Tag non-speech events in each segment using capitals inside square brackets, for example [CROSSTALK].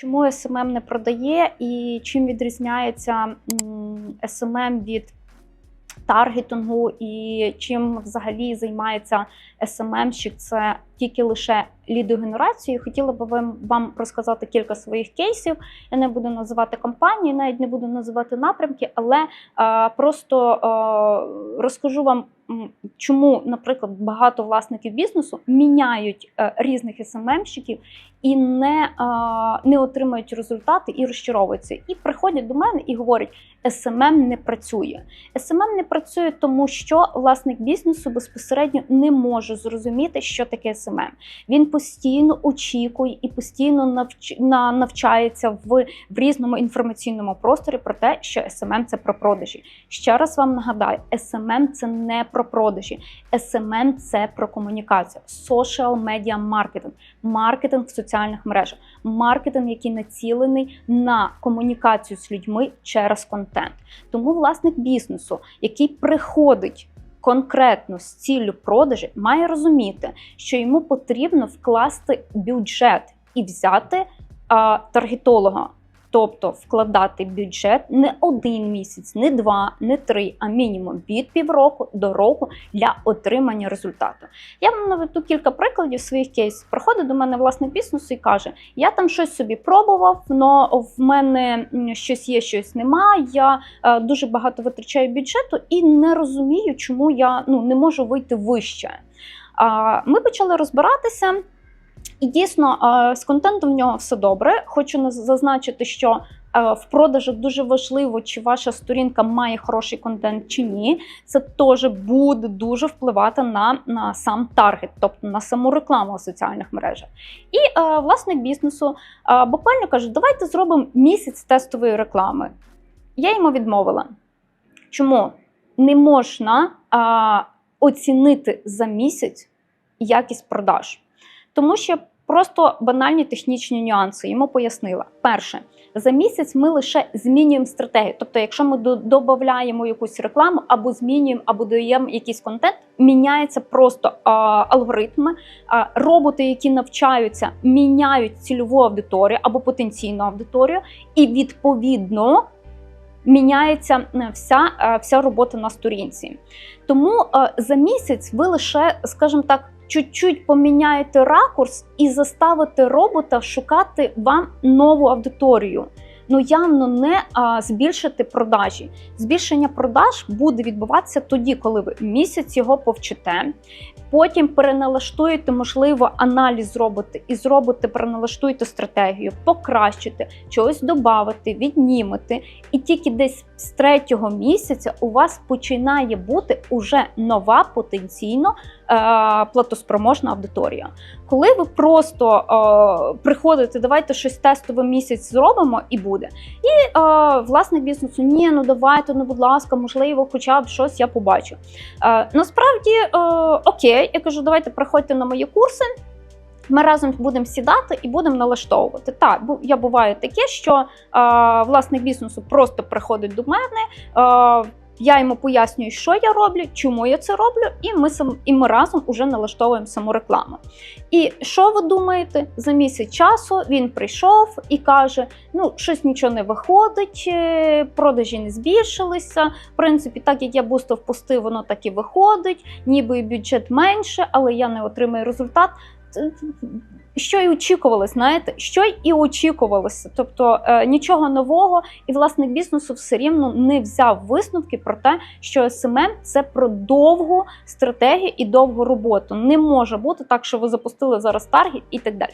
Чому SMM не продає і чим відрізняється м, SMM від таргетингу і чим взагалі займається SMM-щик? Це тільки лише лідогенерацією. Хотіла би вам, розказати кілька своїх кейсів. Я не буду називати компанії, навіть не буду називати напрямки, але е, просто е, розкажу вам, чому, наприклад, багато власників бізнесу міняють е, різних SMM-щиків і не, е, не отримують результати і розчаровуються. І приходять до мене і говорять, SMM не працює. SMM не працює, тому що власник бізнесу безпосередньо не може зрозуміти, що таке SMM. Він постійно очікує і постійно навч... на- навчається в, в різному інформаційному просторі про те, що SMM – це про продажі. Ще раз вам нагадаю, SMM – це не про продажі, SMM – це про комунікацію, social media маркетинг, маркетинг в соціальних мережах, маркетинг, який націлений на комунікацію з людьми через контент. Тому власник бізнесу, який приходить конкретно з ціллю продажі, має розуміти, що йому потрібно вкласти бюджет і взяти а, таргетолога. Тобто вкладати бюджет не один місяць, не два, не три, а мінімум від півроку до року для отримання результату. Я вам наведу кілька прикладів своїх кейсів. Приходить до мене власник бізнесу і каже: я там щось собі пробував, але в мене щось є, щось нема. Я е, дуже багато витрачаю бюджету і не розумію, чому я ну, не можу вийти вище. Ми почали розбиратися. І дійсно е, з контентом в нього все добре. Хочу зазначити, що е, в продажах дуже важливо, чи ваша сторінка має хороший контент чи ні. Це теж буде дуже впливати на, на сам таргет, тобто на саму рекламу в соціальних мережах. І е, власник бізнесу е, буквально каже: давайте зробимо місяць тестової реклами. Я йому відмовила. Чому не можна а, оцінити за місяць якість продаж? Тому що просто банальні технічні нюанси йому пояснила. Перше, за місяць ми лише змінюємо стратегію. Тобто, якщо ми до- додаємо якусь рекламу, або змінюємо, або додаємо якийсь контент, міняється просто а, алгоритми. А, роботи, які навчаються, міняють цільову аудиторію або потенційну аудиторію, і відповідно. Міняється е, вся, е, вся робота на сторінці. Тому е, за місяць ви лише, скажімо так, чуть-чуть поміняєте ракурс і заставите робота шукати вам нову аудиторію. Ну явно не а, збільшити продажі. Збільшення продаж буде відбуватися тоді, коли ви місяць його повчите. Потім переналаштуєте, можливо, аналіз зробите і зробите, переналаштуєте стратегію, покращите, чогось додати, віднімете. І тільки десь з третього місяця у вас починає бути уже нова потенційно платоспроможна аудиторія. Коли ви просто е, приходите, давайте щось тестовий місяць зробимо і буде. І е, власник бізнесу, ні, ну давайте, ну будь ласка, можливо, хоча б щось я побачу. Е, насправді, е, окей, я кажу, давайте приходьте на мої курси. Ми разом будемо сідати і будемо налаштовувати. Так, я буває таке, що е, власник бізнесу просто приходить до мене. Е, я йому пояснюю, що я роблю, чому я це роблю, і ми сам і ми разом уже налаштовуємо саму рекламу. І що ви думаєте? За місяць часу він прийшов і каже: ну, щось нічого не виходить, е, продажі не збільшилися. В принципі, так як я бустав пости, воно так і виходить, ніби і бюджет менше, але я не отримую результат. Що і очікувалось, знаєте, що і очікувалося, тобто е, нічого нового, і власник бізнесу все рівно не взяв висновки про те, що SMM – це про довгу стратегію і довгу роботу. Не може бути так, що ви запустили зараз таргет і так далі.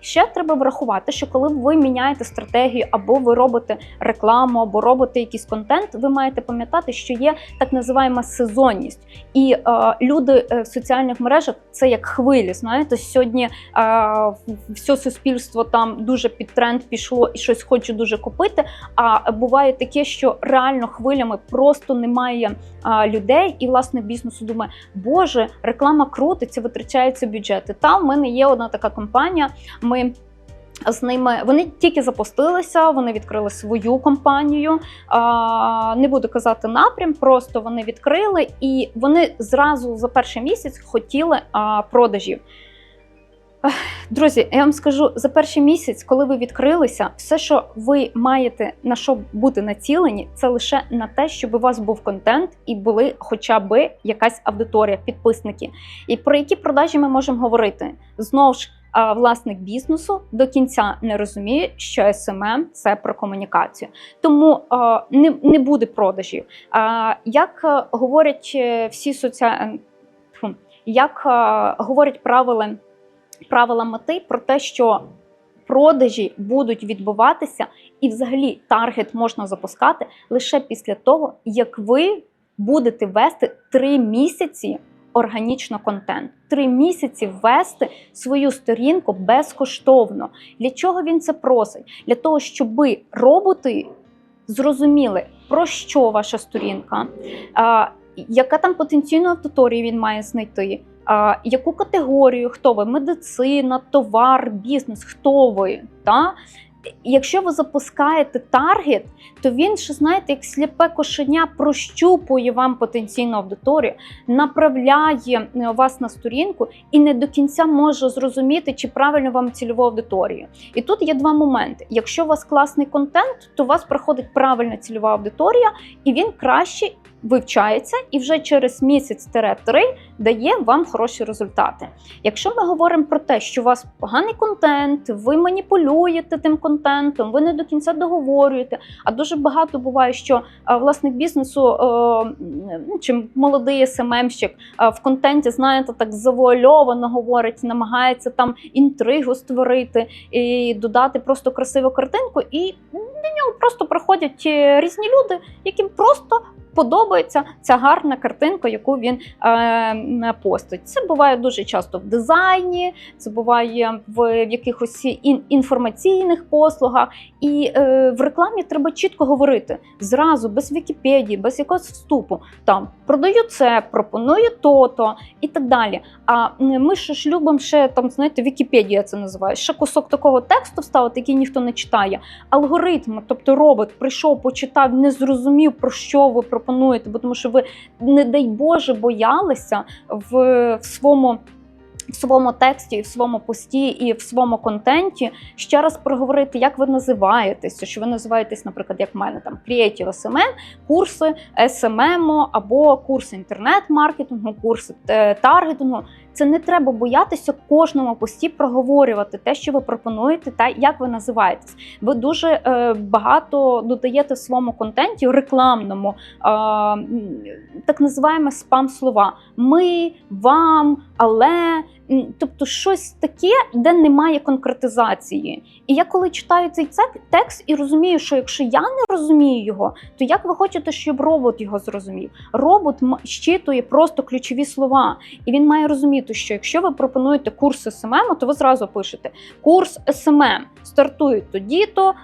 Ще треба врахувати, що коли ви міняєте стратегію, або ви робите рекламу, або робите якийсь контент, ви маєте пам'ятати, що є так називаємо сезонність, і е, люди е, в соціальних мережах це як хвилі. Знаєте, сьогодні е, все суспільство там дуже під тренд пішло і щось хоче дуже купити. А буває таке, що реально хвилями просто немає а, людей, і власне бізнесу думає, боже, реклама крутиться, витрачаються бюджети. Та в мене є одна така компанія. Ми з ними вони тільки запустилися, вони відкрили свою компанію. А, не буду казати напрям, просто вони відкрили і вони зразу за перший місяць хотіли а, продажів. Друзі, я вам скажу за перший місяць, коли ви відкрилися, все, що ви маєте на що бути націлені, це лише на те, щоб у вас був контент і були хоча б якась аудиторія, підписники. І про які продажі ми можемо говорити? Знову ж. Власник бізнесу до кінця не розуміє, що SMM – це про комунікацію, тому не, буде продажів. Як е, говорять е, всі соціальні, як е, говорять правила правила мети про те, що продажі будуть відбуватися, і взагалі таргет можна запускати лише після того, як ви будете вести три місяці органічно контент. Три місяці ввести свою сторінку безкоштовно. Для чого він це просить? Для того, щоб роботи зрозуміли, про що ваша сторінка, яка там потенційну аудиторію він має знайти. Яку категорію, хто ви? Медицина, товар, бізнес, хто ви? Та? Якщо ви запускаєте таргет, то він ще знаєте, як сліпе кошеня прощупує вам потенційну аудиторію, направляє е, вас на сторінку і не до кінця може зрозуміти, чи правильно вам цільову аудиторію. І тут є два моменти: якщо у вас класний контент, то у вас проходить правильна цільова аудиторія, і він краще вивчається і вже через місяць-три дає вам хороші результати. Якщо ми говоримо про те, що у вас поганий контент, ви маніпулюєте тим контентом, ви не до кінця договорюєте. А дуже багато буває, що власник бізнесу е, ну, чи молодий СММщик е, в контенті, знаєте, так завуальовано говорить, намагається там інтригу створити і додати просто красиву картинку, і до нього просто приходять е, різні люди, яким просто подобається ця гарна картинка, яку він е, постить. Це буває дуже часто в дизайні, це буває в якихось ін інформаційних послугах. І е, в рекламі треба чітко говорити зразу, без Вікіпедії, без якогось вступу. Там продаю це, пропоную то-то і так далі. А ми ж любимо ще там, знаєте, Вікіпедія це називає. Ще кусок такого тексту вставити, який ніхто не читає. Алгоритм, тобто робот прийшов, почитав, не зрозумів, про що ви пропонуєте, бо тому що ви, не дай Боже, боялися в, в своєму. В своєму тексті, в своєму пості і в своєму контенті ще раз проговорити, як ви називаєтеся, що ви називаєтесь, наприклад, як в мене там Creative SMM, курси SMM або курси інтернет-маркетингу, курси е, таргетингу. Це не треба боятися кожному пості проговорювати те, що ви пропонуєте, та як ви називаєтесь. Ви дуже е, багато додаєте в своєму контенті рекламному, е, так називаємо спам-слова. Ми, вам, але. Тобто щось таке, де немає конкретизації. І я коли читаю цей текст і розумію, що якщо я не розумію його, то як ви хочете, щоб робот його зрозумів? Робот щитує просто ключові слова, і він має розуміти, що якщо ви пропонуєте курс СММ, то ви зразу пишете курс СММ стартує тоді-то, е,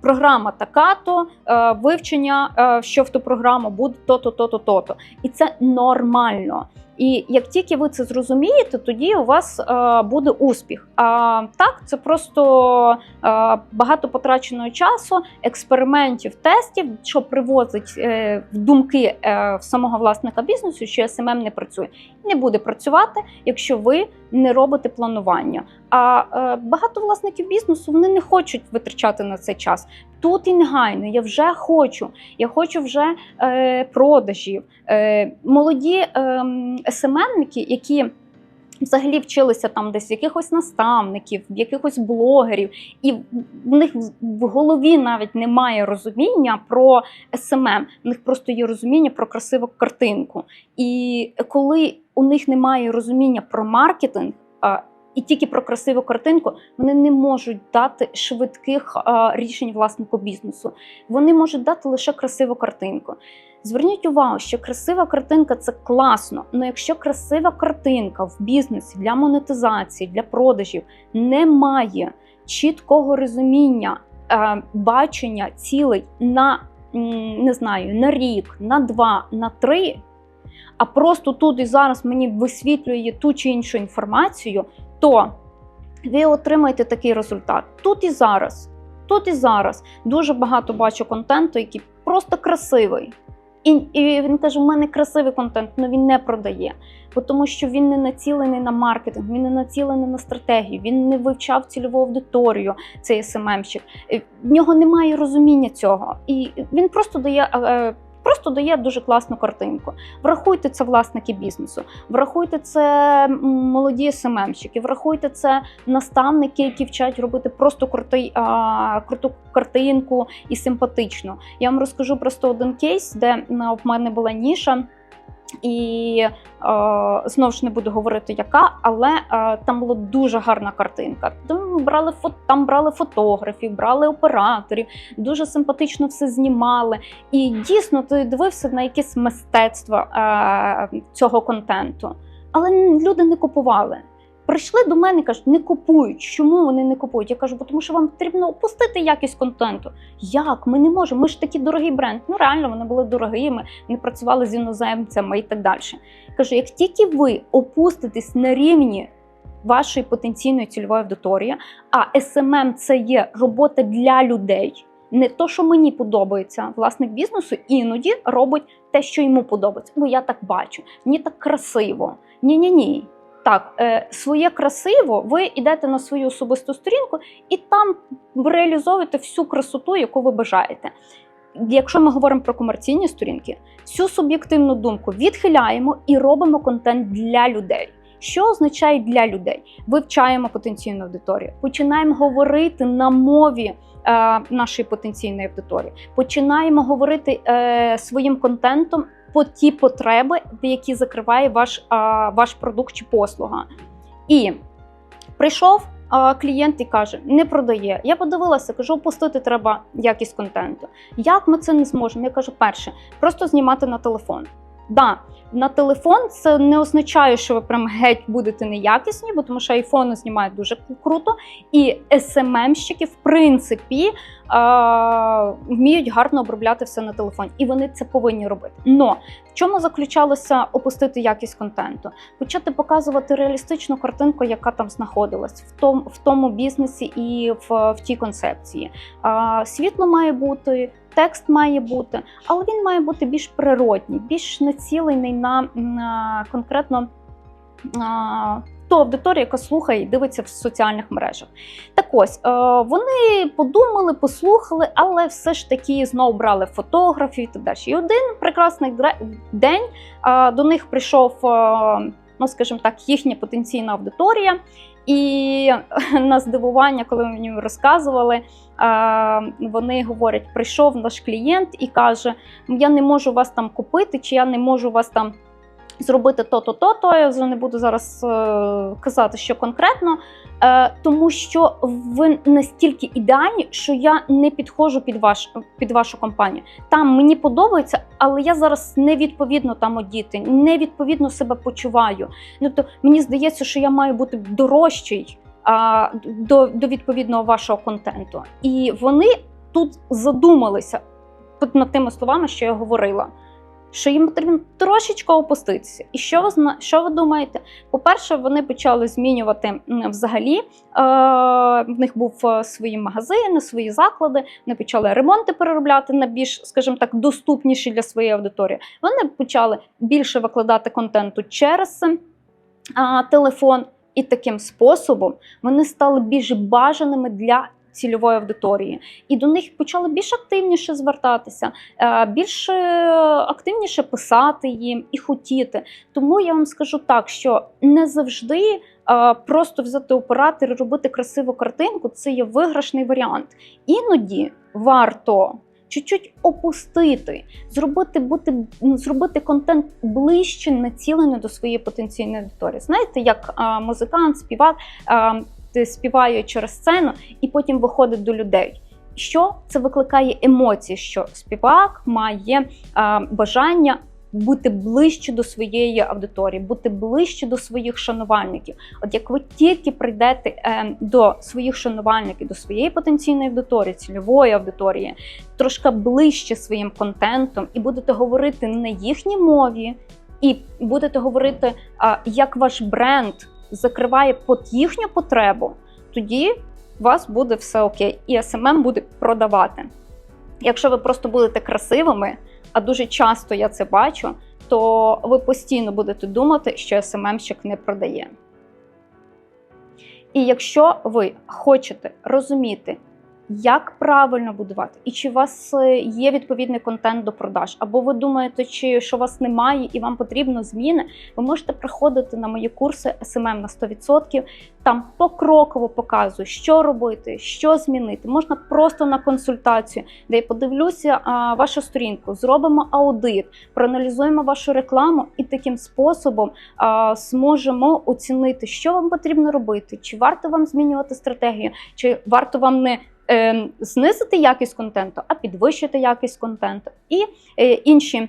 програма така-то, е, вивчення, е, що в ту програму буде то-то, то-то, то-то. І це нормально. І як тільки ви це зрозумієте, тоді у вас е, буде успіх. А так, це просто е, багато потраченого часу, експериментів, тестів, що привозить е, в думки е, самого власника бізнесу, що СММ не працює. Не буде працювати, якщо ви не робите планування. А е, багато власників бізнесу вони не хочуть витрачати на цей час. Тут і негайно, я вже хочу. Я хочу вже е, продажів. Е, Молоді е, СММники, які взагалі вчилися там десь якихось наставників, якихось блогерів, і в них в голові навіть немає розуміння про СММ, в них просто є розуміння про красиву картинку. І коли у них немає розуміння про маркетинг, і тільки про красиву картинку вони не можуть дати швидких а, рішень власнику бізнесу. Вони можуть дати лише красиву картинку. Зверніть увагу, що красива картинка це класно. але якщо красива картинка в бізнесі для монетизації, для продажів немає чіткого розуміння, е, бачення цілей на не знаю, на рік, на два, на три. А просто тут і зараз мені висвітлює ту чи іншу інформацію, то ви отримаєте такий результат тут і зараз. Тут і зараз дуже багато бачу контенту, який просто красивий. І, і він каже: у мене красивий контент, але він не продає. Бо тому що він не націлений на маркетинг, він не націлений на стратегію, він не вивчав цільову аудиторію, цей СММщик. Е, В нього немає розуміння цього. І він просто дає. Просто дає дуже класну картинку. Врахуйте це власники бізнесу, врахуйте це молоді СММщики, врахуйте це наставники, які вчать робити просто крутий, а, круту картинку і симпатично. Я вам розкажу просто один кейс, де в мене була ніша. І е, знову ж не буду говорити, яка, але е, там була дуже гарна картинка. Там брали фото, там брали фотографів, брали операторів, дуже симпатично все знімали. І дійсно ти дивився на якесь мистецтво е, цього контенту. Але люди не купували. Прийшли до мене і кажуть, не купують. Чому вони не купують? Я кажу, бо тому що вам потрібно опустити якість контенту. Як? Ми не можемо. Ми ж такий дорогий бренд. Ну реально вони були дорогими, не працювали з іноземцями і так далі. Кажу, як тільки ви опуститесь на рівні вашої потенційної цільової аудиторії, а SMM – це є робота для людей. Не то, що мені подобається, власник бізнесу іноді робить те, що йому подобається. Ну я так бачу, мені так красиво. Ні-ні ні. Так, е, своє красиво, ви йдете на свою особисту сторінку і там реалізовуєте всю красоту, яку ви бажаєте. Якщо ми говоримо про комерційні сторінки, всю суб'єктивну думку відхиляємо і робимо контент для людей. Що означає для людей? Вивчаємо потенційну аудиторію, починаємо говорити на мові е, нашої потенційної аудиторії, починаємо говорити е, своїм контентом по ті потреби, які закриває ваш, а, ваш продукт чи послуга. І прийшов а, клієнт і каже: не продає. Я подивилася, кажу, опустити треба якість контенту. Як ми це не зможемо? Я кажу, перше, просто знімати на телефон. Да, на телефон це не означає, що ви прям геть будете неякісні, бо тому що айфони знімають дуже круто, і СММщики, в принципі, е- вміють гарно обробляти все на телефоні, і вони це повинні робити. Но в чому заключалося опустити якість контенту? Почати показувати реалістичну картинку, яка там знаходилась в тому, в тому бізнесі і в, в тій концепції. Е- світло має бути. Текст має бути, але він має бути більш природній, більш націлений на, на конкретно а, ту аудиторію, яка слухає і дивиться в соціальних мережах. Так ось е, вони подумали, послухали, але все ж таки знову брали фотографії і так далі. І один прекрасний день е, до них прийшов, е, ну скажімо так, їхня потенційна аудиторія. І [LAUGHS] на здивування, коли мені розказували, вони говорять: прийшов наш клієнт і каже: Я не можу вас там купити, чи я не можу вас там зробити то-то, то-то. Я вже не буду зараз е, казати, що конкретно, е, тому що ви настільки ідеальні, що я не підходжу під ваш під вашу компанію. Там мені подобається, але я зараз не відповідно там одіти, не відповідно себе почуваю. Ну то мені здається, що я маю бути дорожчий а, до, до відповідного вашого контенту. І вони тут задумалися над тими словами, що я говорила що їм потрібно трошечки опуститися. І що ви що ви думаєте? По-перше, вони почали змінювати взагалі. Е, В них був е, свої магазини, свої заклади. Вони почали ремонти переробляти на більш, скажімо так, доступніші для своєї аудиторії. Вони почали більше викладати контенту через е, телефон. І таким способом вони стали більш бажаними для цільової аудиторії, і до них почали більш активніше звертатися, е, більш активніше писати їм і хотіти. Тому я вам скажу так, що не завжди. Е, просто взяти оператор і робити красиву картинку це є виграшний варіант. Іноді варто чуть-чуть опустити, зробити бути, зробити контент ближче націлений до своєї потенційної аудиторії. Знаєте, як а, музикант, співак а, співає через сцену і потім виходить до людей. Що це викликає емоції? Що співак має а, бажання бути ближче до своєї аудиторії, бути ближче до своїх шанувальників. От як ви тільки прийдете е, до своїх шанувальників, до своєї потенційної аудиторії, цільової аудиторії, трошки ближче своїм контентом, і будете говорити на їхній мові, і будете говорити, а, як ваш бренд закриває під їхню потребу, тоді у вас буде все окей, і SMM буде продавати. Якщо ви просто будете красивими, а дуже часто я це бачу, то ви постійно будете думати, що СММщик не продає. І якщо ви хочете розуміти, як правильно будувати, і чи у вас е, є відповідний контент до продаж, або ви думаєте, чи що у вас немає і вам потрібно зміни, ви можете приходити на мої курси SMM на 100%. Там покроково показую, що робити, що змінити. Можна просто на консультацію, де я подивлюся а, вашу сторінку, зробимо аудит, проаналізуємо вашу рекламу і таким способом а, зможемо оцінити, що вам потрібно робити, чи варто вам змінювати стратегію, чи варто вам не знизити якість контенту, а підвищити якість контенту і е, інші.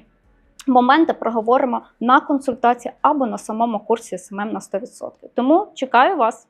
Моменти проговоримо на консультації або на самому курсі СММ на 100%. Тому чекаю вас.